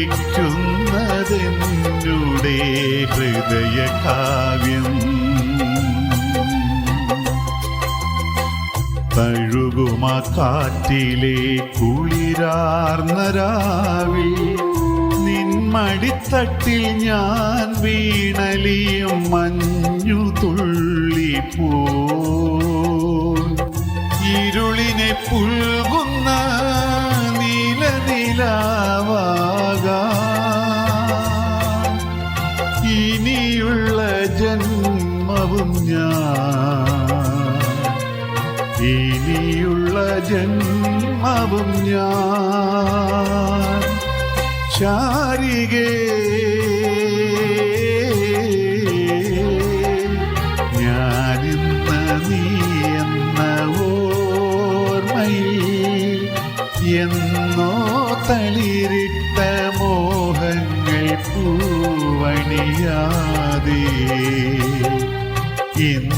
തുടിക്കുന്നതെന്നുടെ ഹൃദയ കാവ്യം തഴുകുമ കാറ്റിലെ കുളിരാർന്നരാവിൽ നിന്മടിത്തട്ടിൽ ഞാൻ വീണലിയും മഞ്ഞു തുള്ളിപ്പോ ഇരുളിനെ പുൽകുന്ന നീലനിലാവാകാം ഇനിയുള്ള ജന്മവും ഞാൻ. ഇനിയുള്ള ജന്മവും ഞാൻ. ചാരികേ ഞാനിന്ന് നീ എന്ന എന്നോ തളിരിട്ട பூவணியாதே. என்